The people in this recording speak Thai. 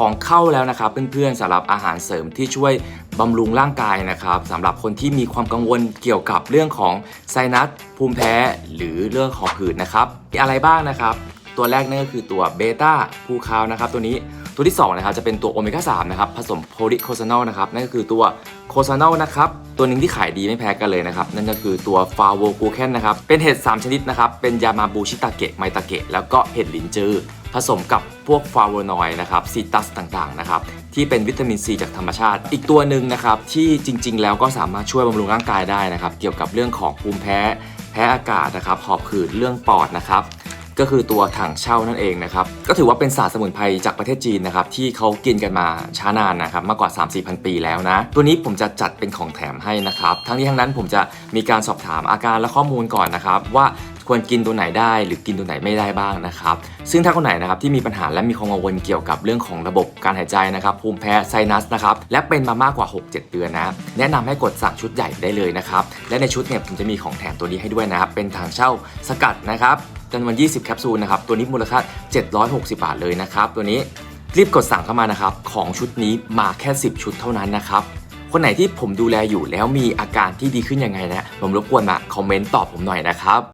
ของเข้าแล้วนะครับ เพื่อนๆสำหรับอาหารเสริมที่ช่วยบำรุงร่างกายนะครับสำหรับคนที่มีความกังวลเกี่ยวกับเรื่องของไซนัสภูมิแพ้หรือเรื่องของผื่นนะครับมีอะไรบ้างนะครับ ตัวแรกนั่นก็คือตัวเบต้าพูคาวนะครับตัวนี้ตัวที่2นะครับจะเป็นตัวโอเมก้า3นะครับผสมโพลิโคซานอลนะครับนั่นก็คือตัวโคซานอลนะครับตัวหนึ่งที่ขายดีไม่แพ้กันเลยนะครับนั่นก็คือตัวฟาโวกูเคนนะครับเป็นเห็ด3ชนิดนะครับเป็นยามาบูชิตาเกะไมตาเกะแล้วก็เห็ดหลินจือ ผสมกับพวกฟลาโวนอยด์นะครับซีตัสต่างๆนะครับที่เป็นวิตามินซีจากธรรมชาติ อีกตัวหนึ่งนะครับที่จริง ๆ แล้วก็สามารถช่วยบำรุงร่างกายได้นะครับ เกี่ยวกับเรื่องของภูมิแพ้ แพ้อากาศนะครับหอบหืดเรื่องปอดนะครับก็คือตัวถังเช่านั่นเองนะครับ ก็ถือว่าเป็นศาสตร์สมุนไพรจากประเทศจีนนะครับ ที่เขากินกันมาช้านานนะครับมากกว่า 3 4พันปีแล้วนะ ตัวนี้ผมจะจัดเป็นของแถมให้นะครับ ทั้งนี้ทั้งนั้นผมจะมีการสอบถามอาการและข้อมูลก่อนนะครับ ว่า ควรกินตัวไหนได้ หรือกินตัวไหนไม่ได้บ้างนะครับ ซึ่งถ้าคนไหนนะครับที่มีปัญหาและมีความกังวลเกี่ยวกับเรื่องของระบบการหายใจนะครับภูมิแพ้ไซนัสนะครับและเป็นมามากกว่า 6-7 เดือนนะแนะนำให้กดสั่งชุดใหญ่ได้เลยนะครับและในชุดเนี่ยผมจะมีของแถมตัวนี้ให้ด้วยนะครับเป็นถังเช่าสกัดนะครับจำนวน 20 แคปซูลนะครับตัวนี้มูลค่า 760 บาทเลยนะครับตัวนี้รีบกดสั่งเข้ามานะครับของชุดนี้มาแค่ 10 ชุดเท่านั้นนะครับคนไหนที่ผมดูแลอยู่แล้วมีอาการที่ดีขึ้นยังไงนะผมรบกวนมาคอมเมนต์ตอบผมหน่อยนะครับ